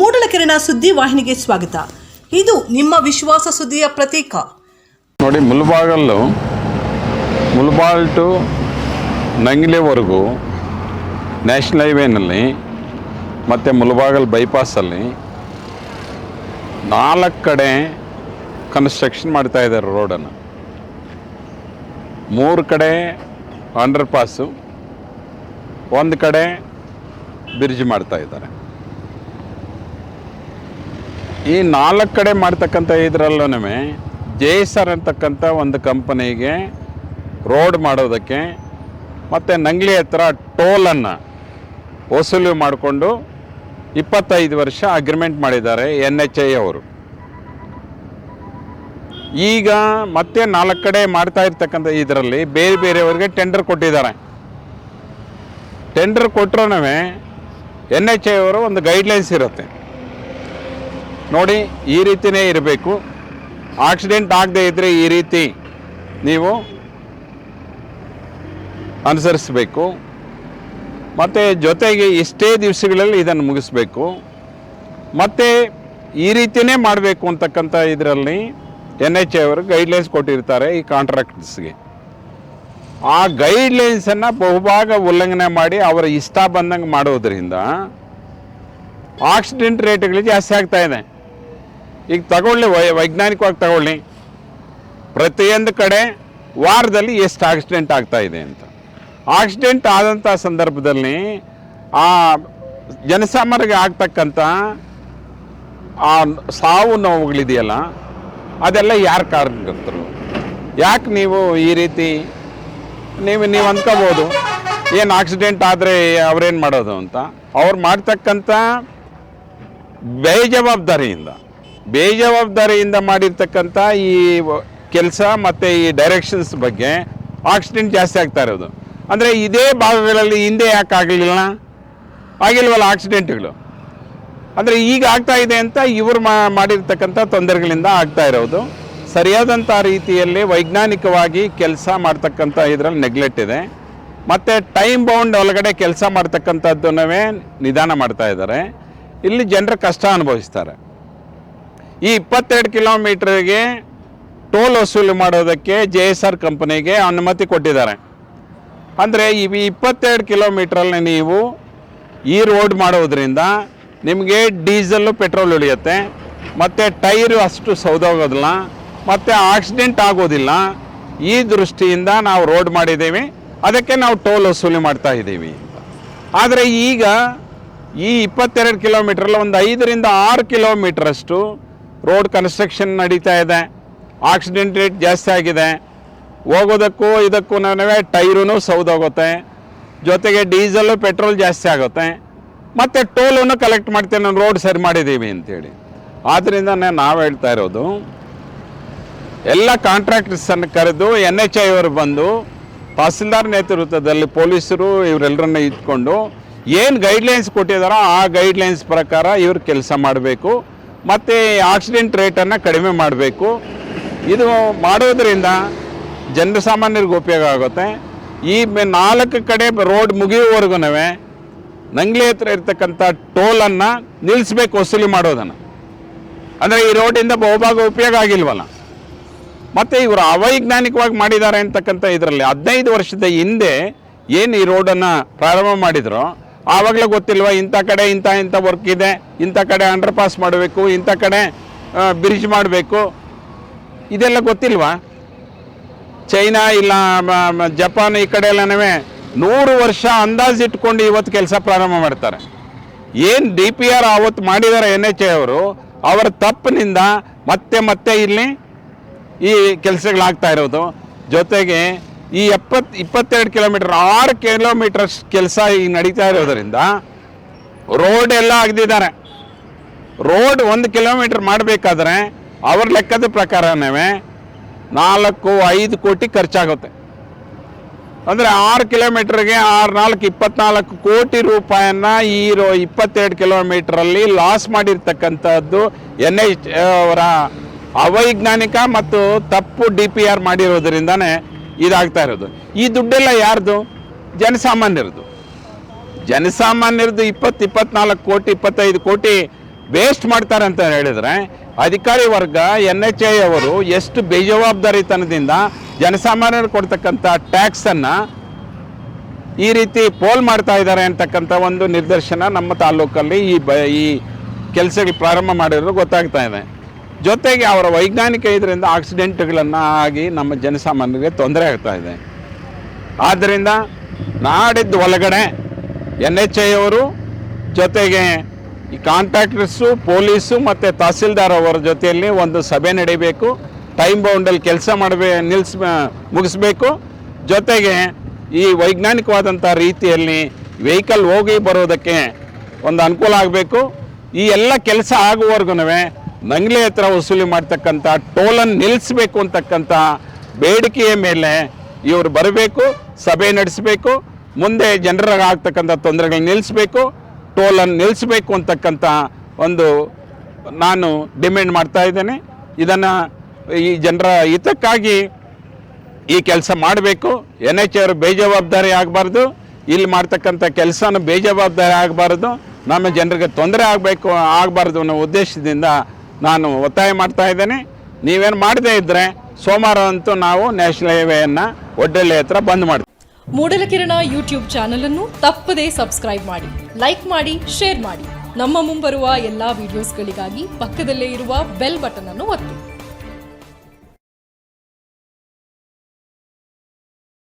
ಮೂಡಲಕೆರೆನ ಸುದ್ದಿ ವಾಹಿನಿಗೆ ಸ್ವಾಗತ. ಇದು ನಿಮ್ಮ ವಿಶ್ವಾಸ ಸುದ್ದಿಯ ಪ್ರತೀಕ. ನೋಡಿ, ಮುಲ್ಬಾಗಲ್ಲು ಮುಲ್ಬಾಲ್ ಟು ನಂಗಿಲೆವರೆಗೂ ನ್ಯಾಷನಲ್ ಹೈವೇನಲ್ಲಿ ಮತ್ತು ಮುಲ್ಬಾಗಲ್ ಬೈಪಾಸಲ್ಲಿ ನಾಲ್ಕು ಕಡೆ ಕನ್ಸ್ಟ್ರಕ್ಷನ್ ಮಾಡ್ತಾ ಇದ್ದಾರೆ ರೋಡನ್ನು. ಮೂರು ಕಡೆ ಅಂಡರ್ ಪಾಸು ಒಂದು ಕಡೆ ಬ್ರಿಡ್ಜ್ ಮಾಡ್ತಾ ಇದ್ದಾರೆ. ಈ ನಾಲ್ಕು ಕಡೆ ಮಾಡ್ತಕ್ಕಂಥ ಇದರಲ್ಲೂ ಜೆ ಎಸ್ ಆರ್ ಅಂತಕ್ಕಂಥ ಒಂದು ಕಂಪನಿಗೆ ರೋಡ್ ಮಾಡೋದಕ್ಕೆ ಮತ್ತು ನಂಗ್ಲಿ ಹತ್ರ ಟೋಲನ್ನು ವಸೂಲಿ ಮಾಡಿಕೊಂಡು ಇಪ್ಪತ್ತೈದು ವರ್ಷ ಅಗ್ರಿಮೆಂಟ್ ಮಾಡಿದ್ದಾರೆ ಎನ್ ಎಚ್ ಐ ಅವರು. ಈಗ ಮತ್ತೆ ನಾಲ್ಕು ಕಡೆ ಮಾಡ್ತಾ ಇರ್ತಕ್ಕಂಥ ಇದರಲ್ಲಿ ಬೇರೆ ಬೇರೆಯವ್ರಿಗೆ ಟೆಂಡರ್ ಕೊಟ್ಟಿದ್ದಾರೆ. ಟೆಂಡರ್ ಕೊಟ್ಟರೂ ಎನ್ ಎಚ್ ಐ ಅವರು ಒಂದು ಗೈಡ್ಲೈನ್ಸ್ ಇರುತ್ತೆ. ನೋಡಿ, ಈ ರೀತಿಯೇ ಇರಬೇಕು. ಆಕ್ಸಿಡೆಂಟ್ ಆಗದೆ ಇದ್ದರೆ ಈ ರೀತಿ ನೀವು ಅನುಸರಿಸಬೇಕು. ಮತ್ತು ಜೊತೆಗೆ ಇಷ್ಟೇ ದಿವಸಗಳಲ್ಲಿ ಇದನ್ನು ಮುಗಿಸ್ಬೇಕು. ಮತ್ತು ಈ ರೀತಿಯೇ ಮಾಡಬೇಕು ಅಂತಕ್ಕಂಥ ಇದರಲ್ಲಿ ಎನ್ ಎಚ್ ಐ ಅವರು ಗೈಡ್ಲೈನ್ಸ್ ಕೊಟ್ಟಿರ್ತಾರೆ ಈ ಕಾಂಟ್ರಾಕ್ಟ್ಸ್ಗೆ ಆ ಗೈಡ್ಲೈನ್ಸನ್ನು ಬಹುಭಾಗ ಉಲ್ಲಂಘನೆ ಮಾಡಿ ಅವರ ಇಷ್ಟ ಬಂದಂಗೆ ಮಾಡೋದ್ರಿಂದ ಆಕ್ಸಿಡೆಂಟ್ ರೇಟ್ಗಳು ಜಾಸ್ತಿ ಆಗ್ತಾ ಇದೆ. ಈಗ ತಗೊಳ್ಳಿ ವೈಜ್ಞಾನಿಕವಾಗಿ ತಗೊಳ್ಳಿ. ಪ್ರತಿಯೊಂದು ಕಡೆ ವಾರದಲ್ಲಿ ಎಷ್ಟು ಆಕ್ಸಿಡೆಂಟ್ ಆಗ್ತಾ ಇದೆ ಅಂತ. ಆಕ್ಸಿಡೆಂಟ್ ಆದಂಥ ಸಂದರ್ಭದಲ್ಲಿ ಆ ಜನಸಾಮಾನ್ಯರಿಗೆ ಆಗ್ತಕ್ಕಂಥ ಆ ಸಾವು ನೋವುಗಳಿದೆಯಲ್ಲ, ಅದೆಲ್ಲ ಯಾರು ಕಾರಣಕರ್ತರು ಯಾಕೆ ನೀವು ಈ ರೀತಿ ನೀವು ನೀವು ಅಂದ್ಕೋಬೋದು, ಏನು ಆಕ್ಸಿಡೆಂಟ್ ಆದರೆ ಅವ್ರೇನು ಮಾಡೋದು ಅಂತ? ಅವ್ರು ಮಾಡ್ತಕ್ಕಂಥ ಬೇಜವಾಬ್ದಾರಿಯಿಂದ. ಬೇಜವಾಬ್ದಾರಿಯಿಂದ ಮಾಡಿರ್ತಕ್ಕಂಥ ಈ ಕೆಲಸ ಮತ್ತು ಈ ಡೈರೆಕ್ಷನ್ಸ್ ಬಗ್ಗೆ ಆಕ್ಸಿಡೆಂಟ್ ಜಾಸ್ತಿ ಆಗ್ತಾ ಇರೋದು. ಅಂದರೆ ಇದೇ ಭಾಗಗಳಲ್ಲಿ ಹಿಂದೆ ಯಾಕೆ ಆಗಲಿಲ್ಲ? ಆಗಿಲ್ವಲ್ಲ ಆಕ್ಸಿಡೆಂಟ್ಗಳು ಅಂದರೆ ಈಗ ಆಗ್ತಾ ಇದೆ ಅಂತ ಇವರು ಮಾಡಿರ್ತಕ್ಕಂಥ ತೊಂದರೆಗಳಿಂದ ಆಗ್ತಾ ಇರೋದು. ಸರಿಯಾದಂಥ ರೀತಿಯಲ್ಲಿ ವೈಜ್ಞಾನಿಕವಾಗಿ ಕೆಲಸ ಮಾಡ್ತಕ್ಕಂಥ ಇದರಲ್ಲಿ ನೆಗ್ಲೆಕ್ಟ್ ಇದೆ. ಮತ್ತು ಟೈಮ್ ಬೌಂಡ್ ಒಳಗಡೆ ಕೆಲಸ ಮಾಡ್ತಕ್ಕಂಥದ್ದನ್ನೇ ನಿಧಾನ ಮಾಡ್ತಾ ಇದ್ದಾರೆ. ಇಲ್ಲಿ ಜನರು ಕಷ್ಟ ಅನುಭವಿಸ್ತಾರೆ. ಈ ಇಪ್ಪತ್ತೆರಡು ಕಿಲೋಮೀಟ್ರಿಗೆ ಟೋಲ್ ವಸೂಲಿ ಮಾಡೋದಕ್ಕೆ ಜೆ ಎಸ್ ಆರ್ ಕಂಪನಿಗೆ ಅನುಮತಿ ಕೊಟ್ಟಿದ್ದಾರೆ. ಅಂದರೆ ಈ ಇಪ್ಪತ್ತೆರಡು ಕಿಲೋಮೀಟ್ರಲ್ಲಿ ನೀವು ಈ ರೋಡ್ ಮಾಡೋದ್ರಿಂದ ನಿಮಗೆ ಡೀಸೆಲ್ಲು ಪೆಟ್ರೋಲ್ ಉಳಿಯುತ್ತೆ, ಮತ್ತು ಟೈರು ಅಷ್ಟು ಸೌದೋಗೋದಿಲ್ಲ, ಮತ್ತು ಆಕ್ಸಿಡೆಂಟ್ ಆಗೋದಿಲ್ಲ. ಈ ದೃಷ್ಟಿಯಿಂದ ನಾವು ರೋಡ್ ಮಾಡಿದ್ದೀವಿ, ಅದಕ್ಕೆ ನಾವು ಟೋಲ್ ವಸೂಲಿ ಮಾಡ್ತಾ ಇದ್ದೀವಿ ಆದರೆ ಈಗ ಈ ಇಪ್ಪತ್ತೆರಡು ಕಿಲೋಮೀಟ್ರಲ್ಲಿ ಒಂದು ಐದರಿಂದ ಆರು ಕಿಲೋಮೀಟ್ರಷ್ಟು ರೋಡ್ ಕನ್ಸ್ಟ್ರಕ್ಷನ್ ನಡೀತಾ ಇದೆ. ಆಕ್ಸಿಡೆಂಟ್ ರೇಟ್ ಜಾಸ್ತಿ ಆಗಿದೆ. ಹೋಗೋದಕ್ಕೂ ಇದಕ್ಕೂ ಟೈರೂ ಸೌದೋಗುತ್ತೆ. ಜೊತೆಗೆ ಡೀಸೆಲ್ಲು, ಪೆಟ್ರೋಲ್ ಜಾಸ್ತಿ ಆಗುತ್ತೆ. ಮತ್ತು ಟೋಲನ್ನು ಕಲೆಕ್ಟ್ ಮಾಡ್ತೀನಿ, ನಾನು ರೋಡ್ ಸರಿ ಮಾಡಿದ್ದೀವಿ ಅಂತೇಳಿ. ಆದ್ದರಿಂದ ನಾವು ಹೇಳ್ತಾ ಇರೋದು, ಎಲ್ಲ ಕಾಂಟ್ರಾಕ್ಟರ್ಸನ್ನು ಕರೆದು ಎನ್ ಎಚ್ ಐ ಅವರು ಬಂದು, ತಹಸೀಲ್ದಾರ್ ನೇತೃತ್ವದಲ್ಲಿ ಪೊಲೀಸರು ಇವರೆಲ್ಲರನ್ನ ಇಟ್ಕೊಂಡು, ಏನು ಗೈಡ್ಲೈನ್ಸ್ ಕೊಟ್ಟಿದ್ದಾರೋ ಆ ಗೈಡ್ಲೈನ್ಸ್ ಪ್ರಕಾರ ಇವರು ಕೆಲಸ ಮಾಡಬೇಕು. ಮತ್ತು ಆಕ್ಸಿಡೆಂಟ್ ರೇಟನ್ನು ಕಡಿಮೆ ಮಾಡಬೇಕು. ಇದು ಮಾಡೋದ್ರಿಂದ ಜನಸಾಮಾನ್ಯರಿಗೆ ಉಪಯೋಗ ಆಗುತ್ತೆ. ಈ ನಾಲ್ಕು ಕಡೆ ರೋಡ್ ಮುಗಿಯುವವರೆಗೂ ನಂಗ್ಲಿ ಹತ್ರ ಇರ್ತಕ್ಕಂಥ ಟೋಲನ್ನು ನಿಲ್ಲಿಸ್ಬೇಕು ವಸೂಲಿ ಮಾಡೋದನ್ನು. ಅಂದರೆ ಈ ರೋಡಿಂದ ಬಹುಭಾಗ ಉಪಯೋಗ ಆಗಿಲ್ವಲ್ಲ. ಮತ್ತು ಇವರು ಅವೈಜ್ಞಾನಿಕವಾಗಿ ಮಾಡಿದ್ದಾರೆ ಅಂತಕ್ಕಂಥ ಇದರಲ್ಲಿ ಹದಿನೈದು ವರ್ಷದ ಹಿಂದೆ ಏನು ಈ ರೋಡನ್ನು ಪ್ರಾರಂಭ ಮಾಡಿದ್ರು ಆವಾಗಲೇ ಗೊತ್ತಿಲ್ವ, ಇಂಥ ಕಡೆ ಇಂಥ ಇಂಥ ವರ್ಕ್ ಇದೆ, ಇಂಥ ಕಡೆ ಅಂಡರ್ ಪಾಸ್ ಮಾಡಬೇಕು, ಇಂಥ ಕಡೆ ಬ್ರಿಡ್ಜ್ ಮಾಡಬೇಕು. ಇದೆಲ್ಲ ಗೊತ್ತಿಲ್ವಾ? ಚೈನಾ ಇಲ್ಲ ಜಪಾನ್ ಈ ಕಡೆ ಎಲ್ಲನೂ ನೂರು ವರ್ಷ ಅಂದಾಜು ಇಟ್ಕೊಂಡು ಇವತ್ತು ಕೆಲಸ ಪ್ರಾರಂಭ ಮಾಡ್ತಾರೆ. ಏನು ಡಿ ಪಿ ಆರ್ ಆವತ್ತು ಮಾಡಿದ್ದಾರೆ ಎನ್ ಎಚ್ ಐ ಅವರು, ಅವರ ತಪ್ಪಿನಿಂದ ಮತ್ತೆ ಮತ್ತೆ ಇಲ್ಲಿ ಈ ಕೆಲಸಗಳಾಗ್ತಾ ಇರೋದು. ಜೊತೆಗೆ ಈ ಎಪ್ಪತ್ತು ಇಪ್ಪತ್ತೆರಡು ಕಿಲೋಮೀಟರ್, ಆರು ಕಿಲೋಮೀಟರ್ ಕೆಲಸ ಈಗ ನಡೀತಾ ಇರೋದರಿಂದ ರೋಡ್ ಎಲ್ಲ ಅಗ್ದಿದ್ದಾರೆ ರೋಡ್ ಒಂದು ಕಿಲೋಮೀಟರ್ ಮಾಡಬೇಕಾದ್ರೆ ಅವ್ರ ಲೆಕ್ಕದ ಪ್ರಕಾರನೇ ನಾಲ್ಕು, ಐದು ಕೋಟಿ ಖರ್ಚಾಗುತ್ತೆ. ಅಂದರೆ ಆರು ಕಿಲೋಮೀಟ್ರಿಗೆ ಆರು, ನಾಲ್ಕು, ಇಪ್ಪತ್ನಾಲ್ಕು ಕೋಟಿ ರೂಪಾಯನ್ನ ಈ ರೋ ಇಪ್ಪತ್ತೆರಡು ಕಿಲೋಮೀಟ್ರಲ್ಲಿ ಲಾಸ್ ಮಾಡಿರ್ತಕ್ಕಂಥದ್ದು ಎನ್ ಎಚ್ ಅವರ ಅವೈಜ್ಞಾನಿಕ ಮತ್ತು ತಪ್ಪು ಡಿ ಪಿ ಆರ್ ಮಾಡಿರೋದ್ರಿಂದನೇ ಇದಾಗ್ತಾ ಇರೋದು. ಈ ದುಡ್ಡೆಲ್ಲ ಯಾರ್ದು? ಜನಸಾಮಾನ್ಯರದು. ಜನಸಾಮಾನ್ಯರದು ಇಪ್ಪತ್ತು ಇಪ್ಪತ್ನಾಲ್ಕು ಕೋಟಿ, ಇಪ್ಪತ್ತೈದು ಕೋಟಿ ವೇಸ್ಟ್ ಮಾಡ್ತಾರೆ ಅಂತ ಹೇಳಿದ್ರೆ ಅಧಿಕಾರಿ ವರ್ಗ ಎನ್ ಎಚ್ ಐ ಅವರು ಎಷ್ಟು ಬೇಜವಾಬ್ದಾರಿತನದಿಂದ ಜನಸಾಮಾನ್ಯರು ಕೊಡ್ತಕ್ಕಂಥ ಟ್ಯಾಕ್ಸನ್ನು ಈ ರೀತಿ ಪೋಲ್ ಮಾಡ್ತಾ ಇದ್ದಾರೆ ಅಂತಕ್ಕಂಥ ಒಂದು ನಿದರ್ಶನ ನಮ್ಮ ತಾಲೂಕಲ್ಲಿ ಈ ಬ ಈ ಕೆಲಸಗಳು ಪ್ರಾರಂಭ ಮಾಡಿರೋದು ಗೊತ್ತಾಗ್ತಾ ಇದೆ. ಜೊತೆಗೆ ಅವರ ವೈಜ್ಞಾನಿಕ ಇದರಿಂದ ಆಕ್ಸಿಡೆಂಟ್ಗಳನ್ನು ಆಗಿ ನಮ್ಮ ಜನಸಾಮಾನ್ಯರಿಗೆ ತೊಂದರೆ ಆಗ್ತಾ ಇದೆ. ಆದ್ದರಿಂದ ನಾಡಿದ್ದು ಒಳಗಡೆ ಎನ್ ಎಚ್ ಐ ಅವರು ಜೊತೆಗೆ ಈ ಕಾಂಟ್ರಾಕ್ಟರ್ಸು, ಪೊಲೀಸು ಮತ್ತು ತಹಸೀಲ್ದಾರ್ ಅವರ ಜೊತೆಯಲ್ಲಿ ಒಂದು ಸಭೆ ನಡೀಬೇಕು. ಟೈಮ್ ಬೌಂಡಲ್ಲಿ ಕೆಲಸ ಮಾಡಬೇ ನಿಲ್ಲಿಸ್ ಮುಗಿಸ್ಬೇಕು. ಜೊತೆಗೆ ಈ ವೈಜ್ಞಾನಿಕವಾದಂಥ ರೀತಿಯಲ್ಲಿ ವೆಹಿಕಲ್ ಹೋಗಿ ಬರೋದಕ್ಕೆ ಒಂದು ಅನುಕೂಲ ಆಗಬೇಕು. ಈ ಎಲ್ಲ ಕೆಲಸ ಆಗುವವರೆಗೂ ನಂಗ್ಲೆ ಹತ್ರ ವಸೂಲಿ ಮಾಡ್ತಕ್ಕಂಥ ಟೋಲನ್ನು ನಿಲ್ಲಿಸಬೇಕು ಅಂತಕ್ಕಂಥ ಬೇಡಿಕೆಯ ಮೇಲೆ ಇವರು ಬರಬೇಕು, ಸಭೆ ನಡೆಸಬೇಕು, ಮುಂದೆ ಜನರಿಗೆ ಆಗ್ತಕ್ಕಂಥ ತೊಂದರೆಗಳನ್ನ ನಿಲ್ಲಿಸಬೇಕು ಟೋಲನ್ನು ನಿಲ್ಲಿಸಬೇಕು ಅಂತಕ್ಕಂಥ ಒಂದು ನಾನು ಡಿಮ್ಯಾಂಡ್ ಮಾಡ್ತಾ ಇದ್ದೇನೆ. ಇದನ್ನು ಈ ಜನರ ಹಿತಕ್ಕಾಗಿ ಈ ಕೆಲಸ ಮಾಡಬೇಕು. ಎನ್ ಎಚ್ ಅವರು ಬೇಜವಾಬ್ದಾರಿ ಆಗಬಾರ್ದು. ಇಲ್ಲಿ ಮಾಡ್ತಕ್ಕಂಥ ಕೆಲಸನ ಬೇಜವಾಬ್ದಾರಿ ಆಗಬಾರ್ದು. ನಮ್ಮ ಜನರಿಗೆ ತೊಂದರೆ ಆಗಬೇಕು, ಆಗಬಾರ್ದು ಅನ್ನೋ ಉದ್ದೇಶದಿಂದ ನಾನು ಒತ್ತಾಯ ಮಾಡ್ತಾ ಇದ್ದೇನೆ. ನೀವೇನು ಮಾಡದೇ ಇದ್ದರೆ ಸೋಮವಾರ ಅಂತೂ ನಾವು ನ್ಯಾಷನಲ್ ಹೈವೇಯನ್ನು ಒಡ್ಡಳ್ಳಿ ಹತ್ರ ಬಂದ್ ಮಾಡ್ತೀವಿ. ಮೂಡಲಕಿರಣ ಯೂಟ್ಯೂಬ್ ಚಾನಲ್ ಅನ್ನು ತಪ್ಪದೇ ಸಬ್ಸ್ಕ್ರೈಬ್ ಮಾಡಿ ಲೈಕ್ ಮಾಡಿ ಶೇರ್ ಮಾಡಿ. ನಮ್ಮ ಮುಂಬರುವ ಎಲ್ಲಾ ವಿಡಿಯೋಸ್ಗಳಿಗಾಗಿ ಪಕ್ಕದಲ್ಲೇ ಇರುವ ಬೆಲ್ ಬಟನ್ ಅನ್ನು ಒತ್ತಿ.